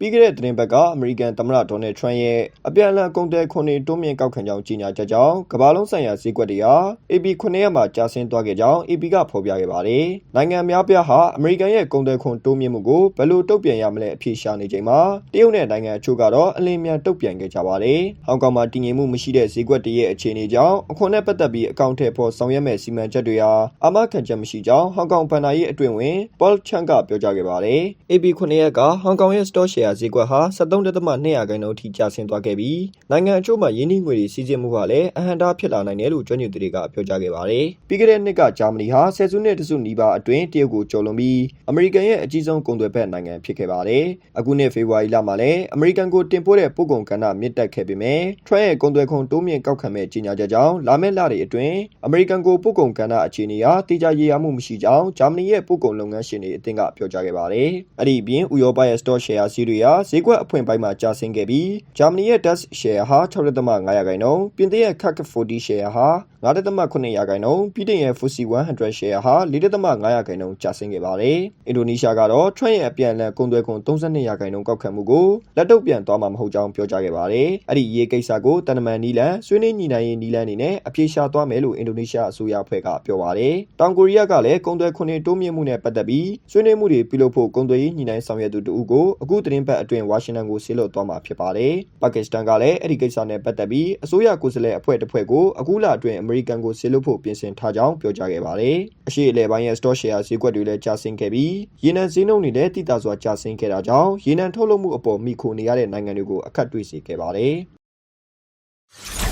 ပြီးခဲ့တဲ့သတင်းပတ်ကအမေရိကန်သမ္မတဒေါ်နယ်ထရန့်ရဲ့အပြန်အလှန်ကုန်သွယ်ခွန်တွေတိုးမြင့်ကောက်ခံကြောင်းကြေညာချက်ကြောင့်ကမ္ဘာလုံးဆိုင်ရာဈေးကွက်တွေဟာ AP 9ရက်မှာကျဆင်းသွားခဲ့ကြောင်း AP ကဖော်ပြခဲ့ပါတယ်။နိုင်ငံအများပြားဟာအမေရိကန်ရဲ့ကုန်သွယ်ခွန်တိုးမြင့်မှုကိုဘယ်လိုတုံ့ပြန်ရမလဲအဖြေရှာနေချိန်မှာတရုတ်နဲ့နိုင်ငံအချို့ကတော့အလင်းမြန်တုံ့ပြန်ခဲ့ကြပါတယ်။ဟောင်ကောင်မှာတည်ငြိမ်မှုမရှိတဲ့ဈေးကွက်တွေရဲ့အခြေအနေကြောင့်အခွန်နဲ့ပတ်သက်ပြီးအကောင့်ထဲပေါ်ဆောင်ရွက်မဲ့စီမံချက်တွေဟာအမခံချက်မရှိကြောင်းဟောင်ကောင်ဘဏ္ဍာရေးအတွင်းဝင် Paul Chan ကပြောကြားခဲ့ပါတယ်။ AP 9ရက်ကဟောင်ကောင်ရဲ့ store share ဈေးကွက်ဟာ73.2ရာခိုင်နှုန်းအထိကျဆင်းသွားခဲ့ပြီးနိုင်ငံအချို့မှာယင်းနှိမ့်ငွေတွေစီးဆင်းမှုကလည်းအဟန့်တားဖြစ်လာနိုင်တယ်လို့ကျွမ်းကျင်သူတွေကပြောကြားခဲ့ပါတယ်။ပြီးခဲ့တဲ့နှစ်ကဂျာမနီဟာဆယ်စုနှစ်တစုနီးပါးအတွင်းတရုတ်ကိုကျော်လွန်ပြီးအမေရိကန်ရဲ့အကြီးဆုံးကုန်သွယ်ဘက်နိုင်ငံဖြစ်ခဲ့ပါတယ်။အခုနှစ်ဖေဖော်ဝါရီလမှာလည်းအမေရိကန်ကိုတင်ပို့တဲ့ပို့ကုန်ကဏ္ဍမြင့်တက်ခဲ့ပေမဲ့ထရန့်ရဲ့ကုန်သွယ်ခွန်တိုးမြင့်ကောက်ခံမဲ့ကြေညာချက်ကြောင့်လာမယ့်လတွေအတွင်းအမေရိကန်ကိုပို့ကုန်ကဏ္ဍအခြေအနေဟာတိကျရေးရမှုမရှိကြောင်းဂျာမနီရဲ့ပို့ကုန်လုပ်ငန်းရှင်တွေအသင်းကပြောကြားခဲ့ပါတယ်။အဲ့ဒီအပြင်ဥရောပရဲ့ store share စီးတွေဟာဈေးကွက်အဖွင့်ပိုင်းမှာကျဆင်းခဲ့ပြီးဂျာမနီရဲ့ Dutch share ဟာ6.5ရာခိုင်နှုန်းပြင်သစ်ရဲ့ CAC 40 share ဟာ 9.9ရာခိုင်နှုန်းပြည်တင်ရဲ့ FTSE 100 share ဟာ4.5ရာခိုင်နှုန်းကျဆင်းခဲ့ပါတယ်။အင်ဒိုနီးရှားကတော့ Trump ရဲ့အပြန်အလှန်ကုန်သွယ်ခွန်32ရာခိုင်နှုန်းကောက်ခံမှုကိုလက်တုပ်ပြန်သွားမှာမဟုတ်ကြောင်းပြောကြားခဲ့ပါတယ်။အဲ့ဒီရေးကိစ္စကိုတန်တမန်နီလန်ဆွေးနွေးညှိနှိုင်းရေးနီလန်အနေနဲ့အပြေရှားသွားမယ်လို့အင်ဒိုနီးရှားအစိုးရအဖွဲ့ကပြောပါတယ်။တောင်ကိုရီးယားကလည်းကုန်သွယ်ခွန်တွေတိုးမြင့်မှုနဲ့ပတ်သက်ပြီးဆွေးနွေးမှုတွေပြုလုပ်ဖို့ကုန်သွယ်ရေးညှိနှိုင်းဆောင်ရွက်သူတဦးကိုအခုသတင်းပတ်အတွင်းဝါရှင်တန်ကိုဆေးလွှတ်သွားမှာဖြစ်ပါတယ်။ပါကစ္စတန်ကလည်းအဲ့ဒီကိစ္စနဲ့ပတ်သက်ပြီးအစိုးရကိုယ်စားလှယ်အဖွဲ့တစ်ဖွဲ့ကိုအခုလအတွင်းအမေရိကန်ကိုဆေးလွှတ်ဖို့ပြင်ဆင်ထားကြောင်းပြောကြားခဲ့ပါတယ်။အရှိအလဲပိုင်းရဲ့ store share ဈေးကွက်တွေလည်းကျဆင်းခဲ့ပြီးရေနံဈေးနှုန်းတွေလည်းတိကျစွာကျဆင်းခဲ့တာကြောင့်ရေနံထုတ်လုပ်မှုအပေါ်မိခိုနေရတဲ့နိုင်ငံတွေကိုအခက်တွေ့စေခဲ့ပါတယ်။